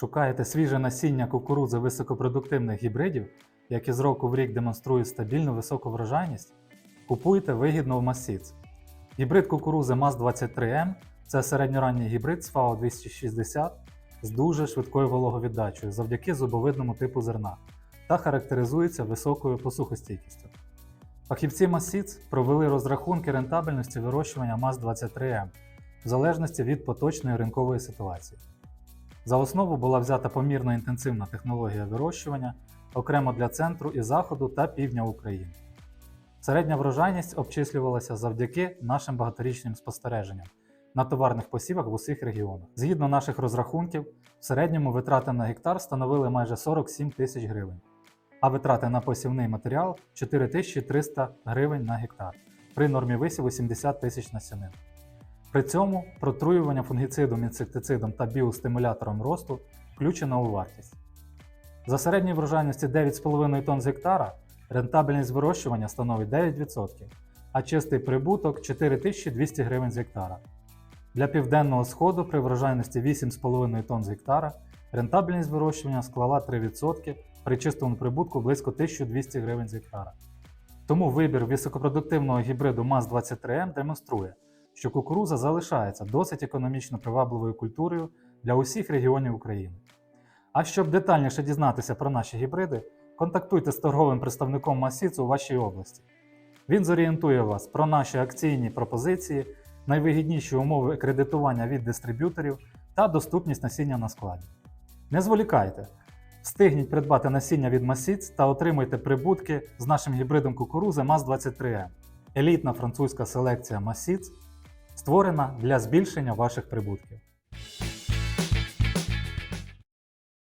Шукаєте свіже насіння кукурудзи високопродуктивних гібридів, які з року в рік демонструють стабільну високу врожайність? Купуйте вигідно в Масіц. Гібрид кукурузи МАЗ-23М це середньоранній гібрид з ФАО 260 з дуже швидкою вологовіддачею завдяки зубовидному типу зерна та характеризується високою посухостійкістю. Фахівці Масіц провели розрахунки рентабельності вирощування МАЗ-23М в залежності від поточної ринкової ситуації. За основу була взята помірно інтенсивна технологія вирощування окремо для центру і заходу та півдня України. Середня врожайність обчислювалася завдяки нашим багаторічним спостереженням на товарних посівах в усіх регіонах. Згідно наших розрахунків, в середньому витрати на гектар становили майже 47 тисяч гривень, а витрати на посівний матеріал 4300 гривень на гектар при нормі висіву 70 тисяч насінин. При цьому протруювання фунгіцидом, інсектицидом та біостимулятором росту включено у вартість. За середньої врожайності 9,5 тонн з гектара рентабельність вирощування становить 9%, а чистий прибуток 4200 гривень з гектара. Для південного сходу при врожайності 8,5 тонн з гектара рентабельність вирощування склала 3% при чистому прибутку близько 1200 гривень з гектара. Тому вибір високопродуктивного гібриду МАЗ-23М демонструє, що кукуруза залишається досить економічно привабливою культурою для усіх регіонів України. А щоб детальніше дізнатися про наші гібриди, контактуйте з торговим представником Масіцу у вашій області. Він зорієнтує вас про наші акційні пропозиції, найвигідніші умови кредитування від дистриб'юторів та доступність насіння на складі. Не зволікайте! Встигніть придбати насіння від Масіц та отримуйте прибутки з нашим гібридом кукурузи МАЗ-23М. Елітна французька селекція Масіц створена для збільшення ваших прибутків.